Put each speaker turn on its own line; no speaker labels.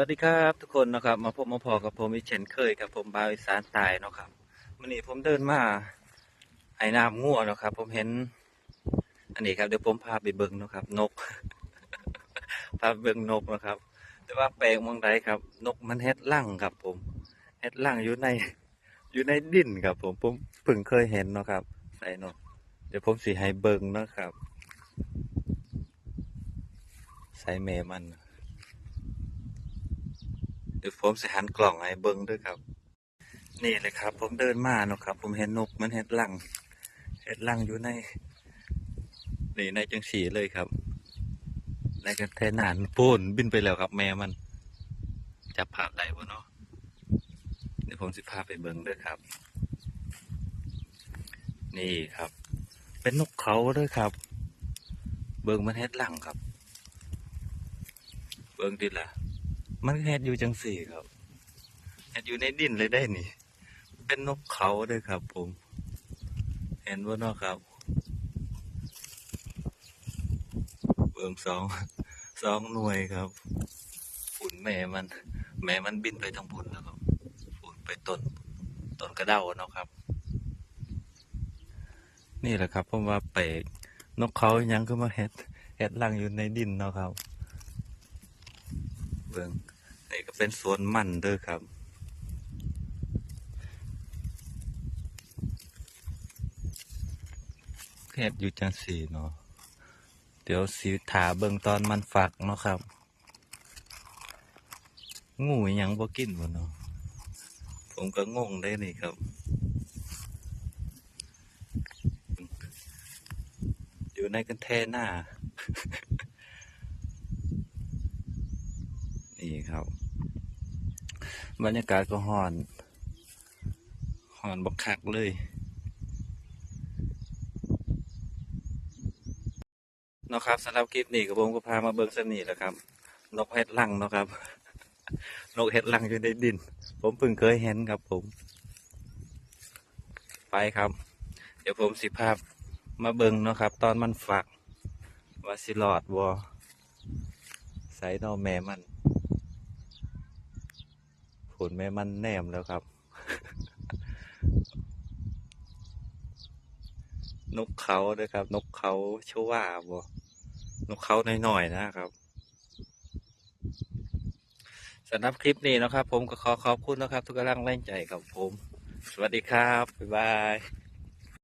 วัสดีครับทุกคนนะครับมาพบมาพอกับผมอีเช่นเคยกับผมบาวอีสานตายนะครับวันนี้ผมเดินมาไอ้น้ำงัวนะครับ ผมเห็น อันนี้ครับเดี๋ยวผมพาไปเบิ่งนะครับ นก พาเบิ่งนกนะครับ แต่ว่าแปลกเมองใดครับ นกมันเฮ็ดลั่งครับ ผมเฮ็ดลั่งอยู่ในอยู่ในดินครับ ผมผมเพิ่งเคยเห็นนะครับใส่นก เดี๋ยวผมสิให้เบิ่งนะครับ ใส่แม่มันเดี๋ยวผมสิหันกล่องให้เบิ้งด้วยครับ นี่เลยครับ ผมเดินมาเนาะครับ ผมเห็นนกมันเห็ดลังเห็ดลังอยู่ในนี่ในจังสีเลยครับ ในกันแทนานปูนบินไปแล้วครับ แม่มันจับภาพได้บ่เนาะเดี๋ยวผมสิพาไปเบิ้งด้วยครับ นี่ครับ เป็นนกเขาด้วยครับ เบิ้งมันเห็ดลังครับ เบิ้งดิละ มันเฮ็ดอยู่จังสี่ครับเฮ็ดอยู่ในดินเลยได้นี่ เป็นนกเขาด้วยครับ ผม เห็นว่านาะครับเบิ่งสองสองหน่วยครับฝุ่นแม่มัน แม่มันบินไปทางพุ่นแล้วครับฝุ่นไปต้นต้นกระเด้าเนาะครับ นี่แหละครับผมว่าเปลกนกเขายังก็มาเฮ็ดเฮ็ดรังอยู่ในดินเนาะครับ เบิ่ง นี่ก็เป็นสวนมันเด้อครับเฮ็ดอยู่จังสี่เนาะ เดี๋ยวสีถาเบิ่งตอนมันฝักเนาะครับ งูยังบ่กินบ่เนาะ ผมก็งงได้นี่ครับอยู่ในกันแท่หน้า นี่ครับ บรรยากาศก็ห่อนห่อนบกคักเลย เนาะครับสำหรับคลิปนี้กับผมก็พามาเบิ่งสนีแหละครับ นกเห็ดลังเนาะครับ นกเห็ดลังอยู่ในดิน ผมเพิ่งเคยเห็นครับผม ไปครับ เดี๋ยวผมสิภาพมาเบิ่งเนาะครับ ตอนมันฝักว่าสิหลอดวอใส่นอแม่มัน ผลแม่มันแนมแล้วครับ นกเขาด้วยครับ นกเขาชื่อว่าบ่นกเขาหน่อยๆนะครับสำหรับคลิปนี้นะครับ ผมก็ขอขอบคุณนะครับ ทุกกำลังแรงใจครับผม สวัสดีครับ บ๊ายบาย